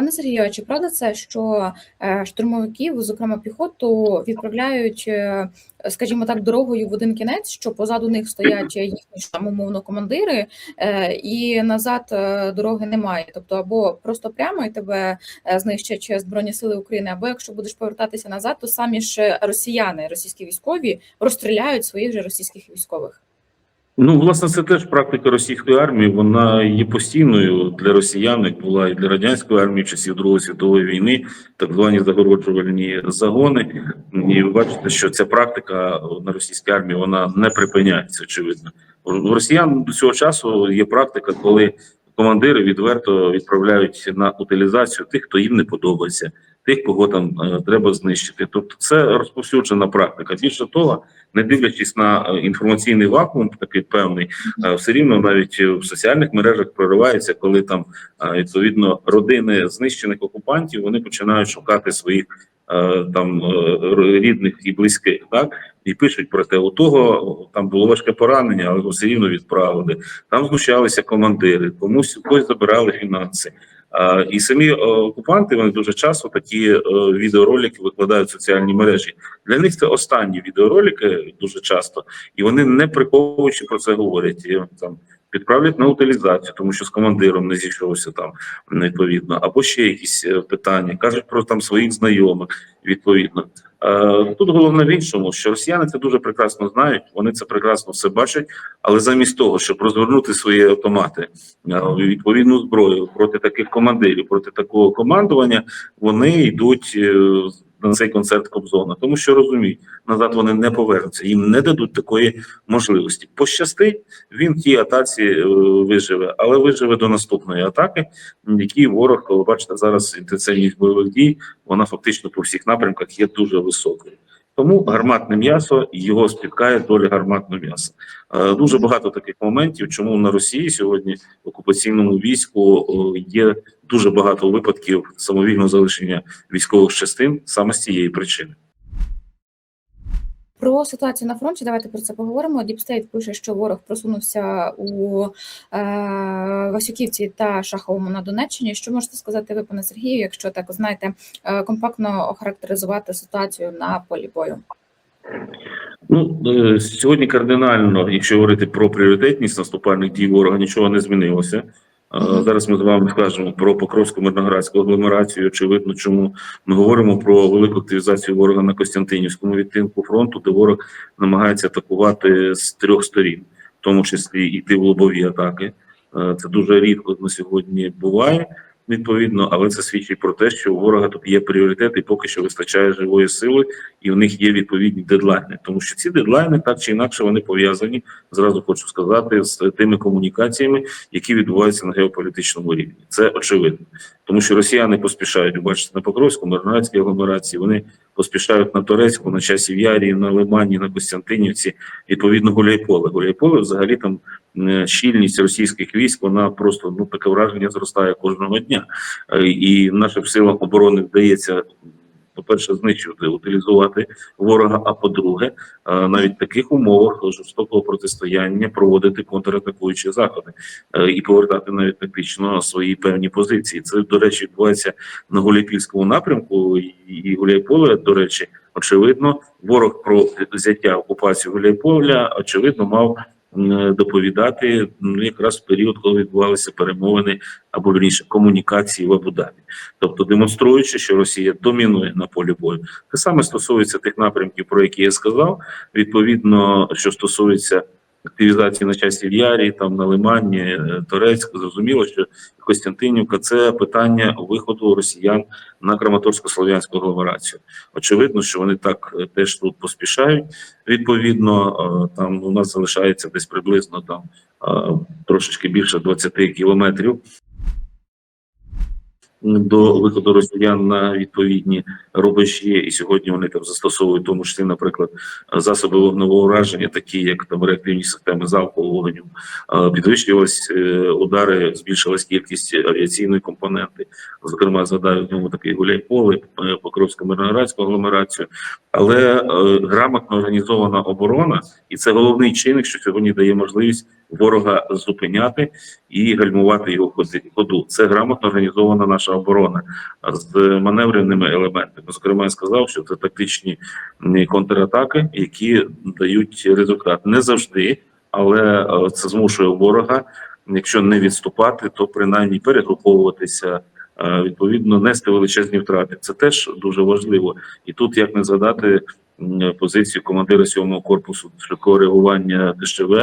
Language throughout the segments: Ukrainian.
Пане Сергію, чи правда це, що е, штурмовиків, зокрема піхоту, відправляють, е, скажімо так, дорогою в один кінець, що позаду них стоять їхні там умовно командири, е, і назад дороги немає. Тобто, або просто прямо і тебе знищать Збройні сили України, або якщо будеш повертатися назад, то самі ж росіяни, російські військові, розстріляють своїх же російських військових. Ну, власне, це теж практика російської армії. Вона є постійною для росіян, як була і для радянської армії часів Другої світової війни, так звані загороджувальні загони. І ви бачите, що ця практика на російській армії вона не припиняється. Очевидно, у росіян до цього часу є практика, коли командири відверто відправляють на утилізацію тих, хто їм не подобається, тих, кого там е, треба знищити. Тобто, це розповсюджена практика. Більше того, не дивлячись на е, інформаційний вакуум, такий певний, е, все рівно навіть в соціальних мережах проривається, коли там відповідно родини знищених окупантів вони починають шукати своїх там рідних і близьких, так і пишуть про те, у того там було важке поранення, але все рівно відправили. Там знущалися командири, комусь когось забирали фінанси. І самі е, окупанти вони дуже часто такі е, відеоролики викладають в соціальні мережі. Для них це останні відеоролики дуже часто, і вони не приховуючи про це говорять. І, там відправлять на утилізацію, тому що з командиром не зійшовся там відповідно, або ще якісь е, питання кажуть про там своїх знайомих відповідно. Е, Тут головне в іншому, що росіяни це дуже прекрасно знають, вони це прекрасно все бачать, але замість того, щоб розвернути свої автомати е, відповідну зброю проти таких командирів, проти такого командування, вони йдуть на цей концерт Кобзона, тому що розуміють, назад вони не повернуться, їм не дадуть такої можливості. Пощастить, він в тій атаці е, виживе, але виживе до наступної атаки, який ворог, ви бачите, зараз інтенсивність бойових дій, вона фактично по всіх напрямках є дуже високою. Тому гарматне м'ясо його спіткає доля гарматного м'яса. Е, Дуже багато таких моментів, чому на Росії сьогодні в окупаційному війську е, є дуже багато випадків самовільного залишення військових частин саме з цієї причини. Про ситуацію на фронті давайте про це поговоримо. Діпстейт пише, що ворог просунувся у е, Васюківці та Шаховому на Донеччині. Що можете сказати ви, пане Сергію, якщо так знаєте, е, компактно охарактеризувати ситуацію на полі бою? Ну е, сьогодні кардинально, якщо говорити про пріоритетність наступальних дій ворога, нічого не змінилося. Зараз ми з вами скажемо про Покровську мирноградську агломерацію. Очевидно, чому ми говоримо про велику активізацію ворога на Костянтинівському відтинку фронту, де ворог намагається атакувати з трьох сторін, в тому числі йти в лобові атаки. Е, Це дуже рідко на сьогодні буває. Відповідно, але це свідчить про те, що у ворога тут є пріоритет, і поки що вистачає живої сили, і в них є відповідні дедлайни. Тому що ці дедлайни так чи інакше вони пов'язані. Зразу хочу сказати з тими комунікаціями, які відбуваються на геополітичному рівні. Це очевидно, тому що росіяни поспішають бачите на Покровську, Мирноградській агломерації. Вони поспішають на Турецьку, на часів Ярі, на Лимані, на Костянтинівці. Відповідно, Гуляйполе. Гуляйполе взагалі там щільність російських військ. Вона просто ну таке враження зростає кожного дня, Е, і нашим силам оборони вдається. По-перше, знищувати, утилізувати ворога. А по-друге, е, навіть в таких умовах жорстокого протистояння проводити контратакуючі заходи е, і повертати навіть тактично свої певні позиції. Це до речі відбувається на Гуляйпільському напрямку і- Гуляйполе. До речі, очевидно, ворог про взяття окупації Гуляйполя очевидно мав доповідати ну, якраз в період, коли відбувалися перемовини або вірніше комунікації в Абу-Дабі. тобто демонструючи, що Росія домінує на полі бою. Те саме стосується тих напрямків, про які я сказав. Відповідно, що стосується активізації на часі в Ярі, там на Лимані, е, Торецьк, зрозуміло, що Костянтинівка це питання виходу росіян на Краматорсько-Слов'янську агломерацію. Очевидно, що вони так е, теж тут поспішають. Відповідно, е, там у нас залишається десь приблизно там трошечки більше 20 кілометрів до виходу росіян на відповідні рубежі, і сьогодні вони там застосовують тому числі, наприклад, засоби вогневого ураження, такі як там реактивні системи залпового вогню. Підвищувались е, удари, збільшилась кількість авіаційної компоненти. Зокрема, згадаю в ньому такий гуляйполе, е, Покровську мирноградську агломерацію. Але е, грамотно організована оборона, і це головний чинник, що сьогодні дає можливість ворога зупиняти і гальмувати його ходу. Це грамотно організована наша оборона з маневреними елементами. Зокрема, я сказав, що це тактичні контратаки, які дають результат. Не завжди, але е, це змушує ворога, якщо не відступати, то принаймні перегруповуватися. е, Відповідно, нести величезні втрати. Це теж дуже важливо. І тут як не згадати позицію командира сьомого корпусу швидкого реагування ДШВ,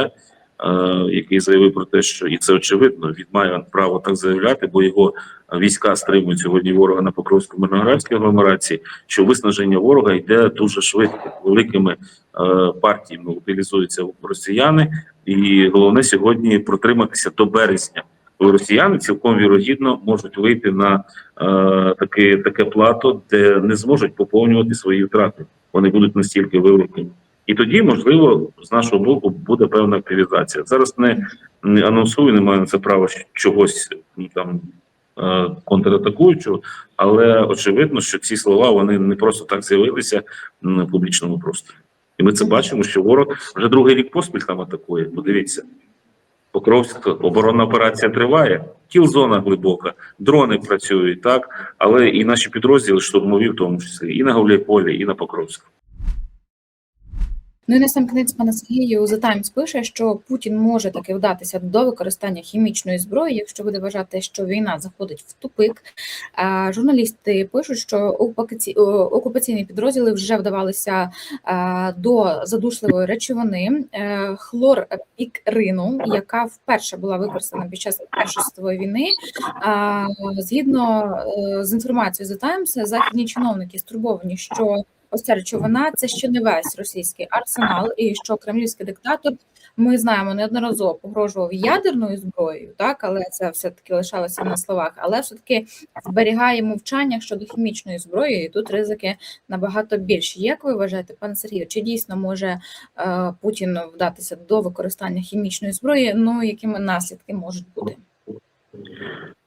який заявив про те, що і це очевидно, він має право так заявляти, бо його війська стримують сьогодні ворога на Покровську мирноградській агломерації. Що виснаження ворога йде дуже швидко, великими е, партіями утилізуються росіяни, і головне сьогодні протриматися до березня. Росіяни цілком вірогідно можуть вийти на е, таке, таке плато, де не зможуть поповнювати свої втрати. Вони будуть настільки великими. І тоді, можливо, з нашого боку буде певна активізація. Зараз не, не анонсую, не маю на це права чогось ну, там е, контратакуючого, але очевидно, що ці слова вони не просто так з'явилися в публічному просторі. І ми це бачимо, що ворог вже другий рік поспіль там атакує. Подивіться. Покровська оборонна операція триває, кіл-зона глибока, дрони працюють, так, але і наші підрозділи штурмові, в тому числі, і на Гуляйполі, і на Покровську. Ну і на сам кінець пана Сергію The Times пише, що Путін може таки вдатися до використання хімічної зброї, якщо буде вважати, що війна заходить в тупик. А журналісти пишуть, що окупаці- окупаційні підрозділи вже вдавалися а, до задушливої речовини е, хлорпікрину, яка вперше була використана під час Першої світової війни. А, згідно е, з інформацією The Times, західні чиновники стурбовані, що ось речовина це ще не весь російський арсенал, і що кремлівський диктатор ми знаємо неодноразово погрожував ядерною зброєю, так але це все таки лишалося на словах. Але все таки зберігає мовчання щодо хімічної зброї, і тут ризики набагато більші. Як ви вважаєте, пане Сергію, чи дійсно може е, Путін вдатися до використання хімічної зброї? Ну якими наслідки можуть бути?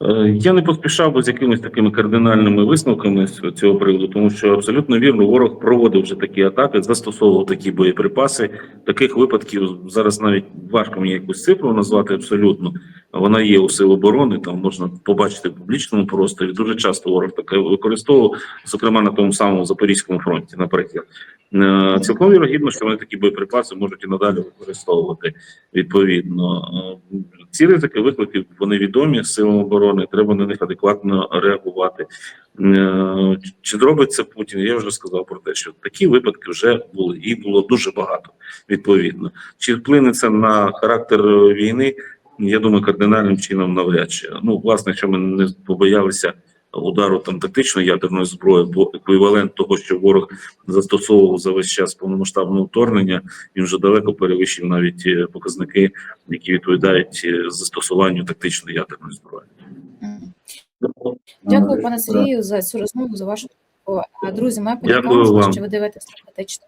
Е, Я не поспішав би з якимись такими кардинальними висновками з цього приводу, тому що абсолютно вірно, ворог проводив вже такі атаки, застосовував такі боєприпаси. Таких випадків зараз навіть важко мені якусь цифру назвати абсолютно. Вона є у сил оборони, там можна побачити в публічному просторі. Дуже часто ворог таке використовував, зокрема на тому самому Запорізькому фронті, наприклад. Е, Цілком вірогідно, що вони такі боєприпаси можуть і надалі використовувати відповідно. Ці ризики виклики вони відомі силам оборони. Треба на них адекватно реагувати. Е, Чи зробить це Путін? Я вже сказав про те, що такі випадки вже були, і було дуже багато. Відповідно, чи вплине це на характер війни? Я думаю, кардинальним чином навряд чи. Ну, власне, що ми не побоялися удару там тактичної ядерної зброї, бо еквівалент того, що ворог застосовував за весь час повномасштабного вторгнення, він вже далеко перевищив навіть е, показники, які відповідають е, застосуванню тактичної ядерної зброї. Дякую, пане Сергію, за цю розмову, за вашу. Друзі, ми подякуємо, що ви дивитесь стратегічно.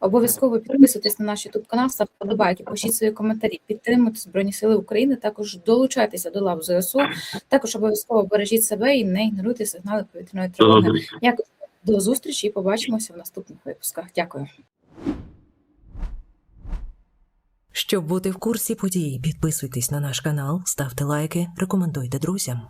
Обов'язково підписуйтесь на наш YouTube канал, ставте подобайки, пишіть свої коментарі, підтримуйте Збройні Сили України, також долучайтеся до лав ЗСУ. Також обов'язково бережіть себе і не ігноруйте сигнали повітряної тривоги. Дякую. До зустрічі і побачимося в наступних випусках. Дякую. Щоб бути в курсі подій, підписуйтесь на наш канал, ставте лайки, рекомендуйте друзям.